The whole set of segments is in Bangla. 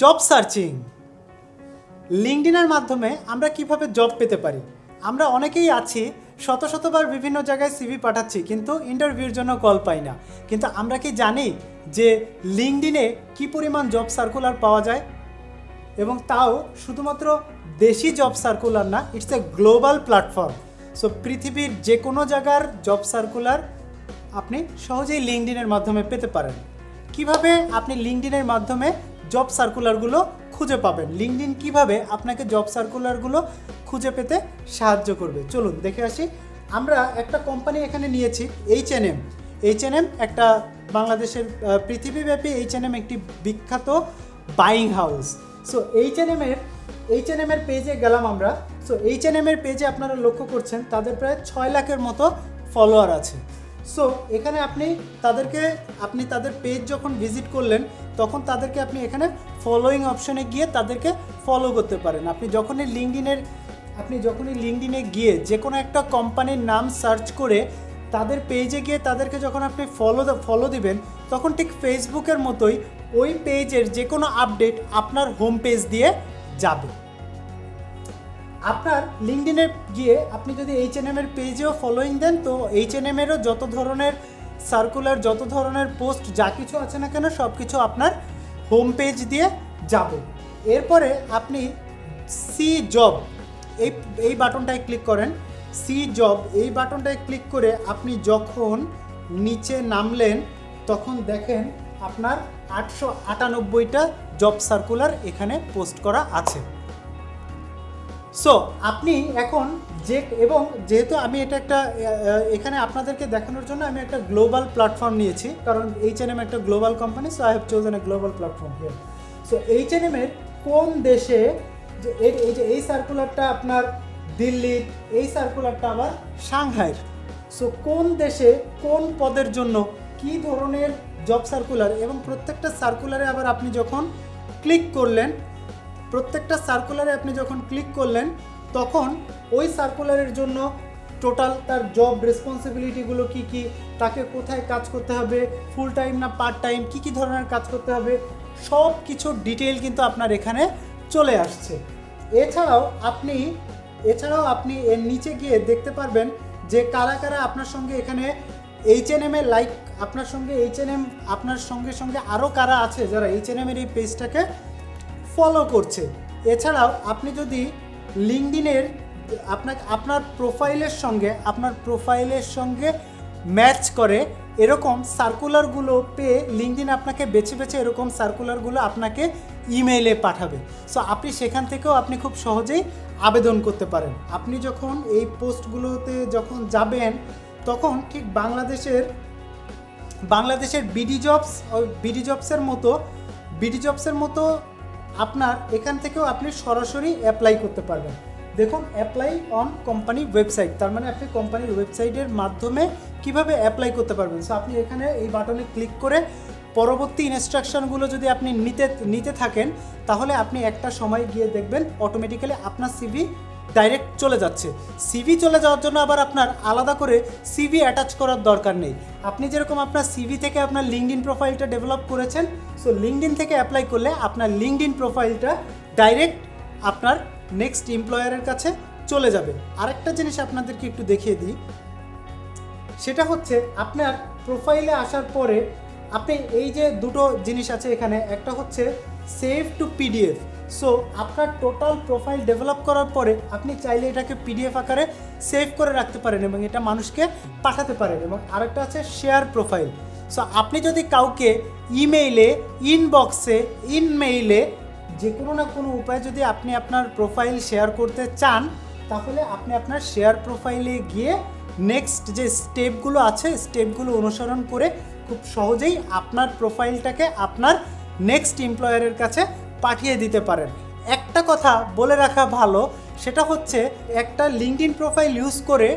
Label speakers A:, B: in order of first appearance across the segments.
A: জব সার্চিং লিঙ্কডিনের মাধ্যমে আমরা কীভাবে জব পেতে পারি? আমরা অনেকেই আছি, শত শতবার বিভিন্ন জায়গায় সিভি পাঠাচ্ছি, কিন্তু ইন্টারভিউর জন্য কল পাই না। কিন্তু আমরা কি জানি যে লিঙ্কডিনে কি পরিমাণ জব সার্কুলার পাওয়া যায়? এবং তাও শুধুমাত্র দেশি জব সার্কুলার না it's a global platform so পৃথিবীর যে কোনো জায়গার জব সার্কুলার আপনি সহজেই লিঙ্কডিনের মাধ্যমে পেতে পারেন। কীভাবে আপনি লিঙ্কডিনের মাধ্যমে জব সার্কুলারগুলো খুঁজে পাবেন। লিঙ্কডিন কীভাবে আপনাকে জব সার্কুলারগুলো খুঁজে পেতে সাহায্য করবে? চলুন দেখে আসি। আমরা একটা কোম্পানি এখানে নিয়েছি H N M H N M একটা বাংলাদেশের পৃথিবীব্যাপী এইচ এন এম একটি বিখ্যাত buying house so H N এমের H N এমের পেজে গেলাম আমরা। সো এইচ এন এমের পেজে আপনারা লক্ষ্য করছেন, তাদের প্রায় ছয় লাখের মতো ফলোয়ার আছে। সো এখানে আপনি তাদেরকে, আপনি তাদের পেজ যখন ভিজিট করলেন তখন তাদেরকে আপনি এখানে ফলোয়িং অপশনে গিয়ে তাদেরকে ফলো করতে পারেন। আপনি যখনই লিঙ্কডিনের আপনি যখনই লিঙ্কডিনে গিয়ে যে কোনো একটা কোম্পানির নাম সার্চ করে তাদের পেজে গিয়ে তাদেরকে যখন আপনি ফলো ফলো দিবেন, তখন ঠিক ফেসবুকের মতোই ওই পেজের যে কোনো আপডেট আপনার হোম পেজ দিয়ে যাবে। আপনার লিঙ্কডিনে গিয়ে আপনি যদি এইচ এন এর পেজেও ফলোয়িং দেন, তো এইচ এন এরও যত ধরনের সার্কুলার যত ধরনের পোস্ট যা কিছু আছে না কেন সব কিছু আপনার হোম পেজ দিয়ে যাবে। এরপরে আপনি সি জব, এই এই বাটনটায় ক্লিক করেন। সি জব, এই বাটনটায় ক্লিক করে আপনি যখন নিচে নামলেন, তখন দেখেন আপনার আটশো আটানব্বইটা জব সার্কুলার এখানে পোস্ট করা আছে। সো আপনি এখন যে এবং যেহেতু আমি এটা একটা এখানে আপনাদেরকে দেখানোর জন্য আমি একটা গ্লোবাল প্ল্যাটফর্ম নিয়েছি, কারণ এইচ এন এম একটা global company so I have chosen a global platform here so H N কোন দেশে, যে এই যে এই সার্কুলারটা আপনার দিল্লির এই সার্কুলারটা আবার সাংহাইয়ের। সো কোন দেশে, কোন পদের জন্য কি ধরনের জব সার্কুলার এবং প্রত্যেকটা সার্কুলারে আবার আপনি যখন ক্লিক করলেন, প্রত্যেকটা সার্কুলারে আপনি যখন ক্লিক করলেন তখন ওই সার্কুলারের জন্য টোটাল তার জব রেসপন্সিবিলিটিগুলো কি কি, তাকে কোথায় কাজ করতে হবে ফুল টাইম না পার্ট টাইম কি কি ধরনের কাজ করতে হবে সব কিছু ডিটেল কিন্তু আপনার এখানে চলে আসছে। এছাড়াও আপনি এছাড়াও আপনি এর নিচে গিয়ে দেখতে পারবেন যে কারা কারা আপনার সঙ্গে এখানে এইচ এন এম এ লাইক আপনার সঙ্গে এইচ এন এম আপনার সঙ্গে সঙ্গে আরও কারা আছে যারা এইচ এন এম এর এই পেজটাকে ফলো করছে। এছাড়াও আপনি যদি লিঙ্কডিনের আপনার আপনার প্রোফাইলের সঙ্গে, আপনার প্রোফাইলের সঙ্গে ম্যাচ করে এরকম সার্কুলারগুলো পেয়ে লিঙ্কডিন আপনাকে বেছে বেছে এরকম সার্কুলারগুলো আপনাকে ইমেইলে পাঠাবে। সো আপনি সেখান থেকেও আপনি খুব সহজেই আবেদন করতে পারেন। আপনি যখন এই পোস্টগুলোতে যখন যাবেন, তখন ঠিক বাংলাদেশের বাংলাদেশের বিডি জবস বিডি জবসের মতো বিডি জবসের মতো আপনার এখান থেকেও আপনি সরাসরি অ্যাপ্লাই করতে পারবেন। দেখুন অ্যাপ্লাই অন কোম্পানি ওয়েবসাইট তার মানে আপনি কোম্পানির ওয়েবসাইটের মাধ্যমে কীভাবে অ্যাপ্লাই করতে পারবেন। সো আপনি এখানে এই বাটনে ক্লিক করে পরবর্তী ইনস্ট্রাকশনগুলো যদি আপনি নিতে নিতে থাকেন, তাহলে আপনি একটা সময় গিয়ে দেখবেন অটোমেটিক্যালি আপনার সিভি ডাইরেক্ট চলে যাচ্ছে। সিভি চলে যাওয়ার জন্য আবার আপনার আলাদা করে সিভি অ্যাটাচ করার দরকার নেই। আপনি যেরকম আপনার সিভি থেকে আপনার লিঙ্কডিন প্রোফাইলটা ডেভেলপ করেছেন সো লিঙ্কডিন থেকে অ্যাপ্লাই করলে আপনার লিঙ্কডিন প্রোফাইলটা ডাইরেক্ট আপনার নেক্সট এমপ্লয়ারের কাছে চলে যাবে। আরেকটা জিনিস আপনাদেরকে একটু দেখিয়ে দিই। সেটা হচ্ছে আপনার প্রোফাইলে আসার পরে আপনি এই যে দুটো জিনিস আছে এখানে, একটা হচ্ছে সেভ টু পিডিএফ সো আপনার টোটাল প্রোফাইল ডেভেলপ করার পরে আপনি চাইলে এটাকে পিডিএফ আকারে সেভ করে রাখতে পারেন এবং এটা মানুষকে পাঠাতে পারেন এবং আরেকটা আছে শেয়ার প্রোফাইল সো আপনি যদি কাউকে ইমেইলে ইনবক্সে ইনমেইলে যে কোনো না কোনো উপায়ে যদি আপনি আপনার প্রোফাইল শেয়ার করতে চান, তাহলে আপনি আপনার শেয়ার প্রোফাইলে গিয়ে নেক্সট যে স্টেপগুলো আছে স্টেপগুলো অনুসরণ করে খুব সহজেই আপনার প্রোফাইলটাকে আপনার নেক্সট এমপ্লয়ারের কাছে পাঠিয়ে দিতে পারেন। একটা কথা বলে রাখা ভালো, সেটা হচ্ছে একটা লিঙ্কডিন প্রোফাইল ইউজ করে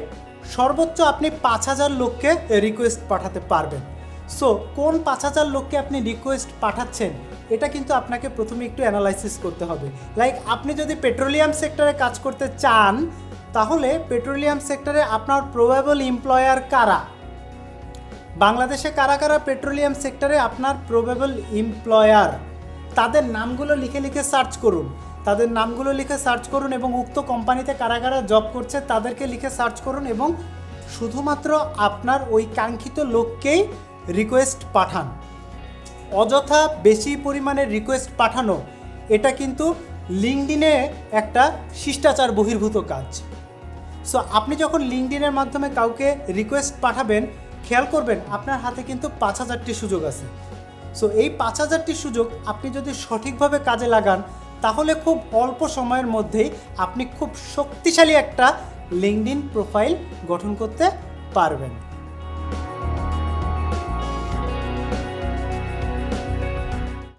A: সর্বোচ্চ আপনি পাঁচ হাজার লোককে রিকোয়েস্ট পাঠাতে পারবেন। সো কোন পাঁচ হাজার লোককে আপনি রিকোয়েস্ট পাঠাচ্ছেন, এটা কিন্তু আপনাকে প্রথমে একটু অ্যানালাইসিস করতে হবে। লাইক আপনি যদি পেট্রোলিয়াম সেক্টরে কাজ করতে চান, তাহলে পেট্রোলিয়াম সেক্টরে আপনার প্রবাবল এমপ্লয়ার কারা? বাংলাদেশে কারা কারা পেট্রোলিয়াম সেক্টরে আপনার প্রবেবল এমপ্লয়ার তাদের নামগুলো লিখে লিখে সার্চ করুন। তাদের নামগুলো লিখে সার্চ করুন এবং উক্ত কোম্পানিতে কারা কারা জব করছে তাদেরকে লিখে সার্চ করুন এবং শুধুমাত্র আপনার ওই কাঙ্ক্ষিত লোককেই রিকোয়েস্ট পাঠান। অযথা বেশি পরিমাণে রিকোয়েস্ট পাঠানো, এটা কিন্তু লিঙ্কডিনে একটা শিষ্টাচার বহির্ভূত কাজ। সো আপনি যখন লিঙ্কডিনের মাধ্যমে কাউকে রিকোয়েস্ট পাঠাবেন, খেয়াল করবেন আপনার হাতে কিন্তু পাঁচ হাজারটি সুযোগ আছে। সো এই পাঁচ হাজারটি সুযোগ আপনি যদি সঠিকভাবে কাজে লাগান, তাহলে খুব অল্প সময়ের মধ্যেই আপনি খুব শক্তিশালী একটা লিঙ্কডিন প্রোফাইল গঠন করতে পারবেন।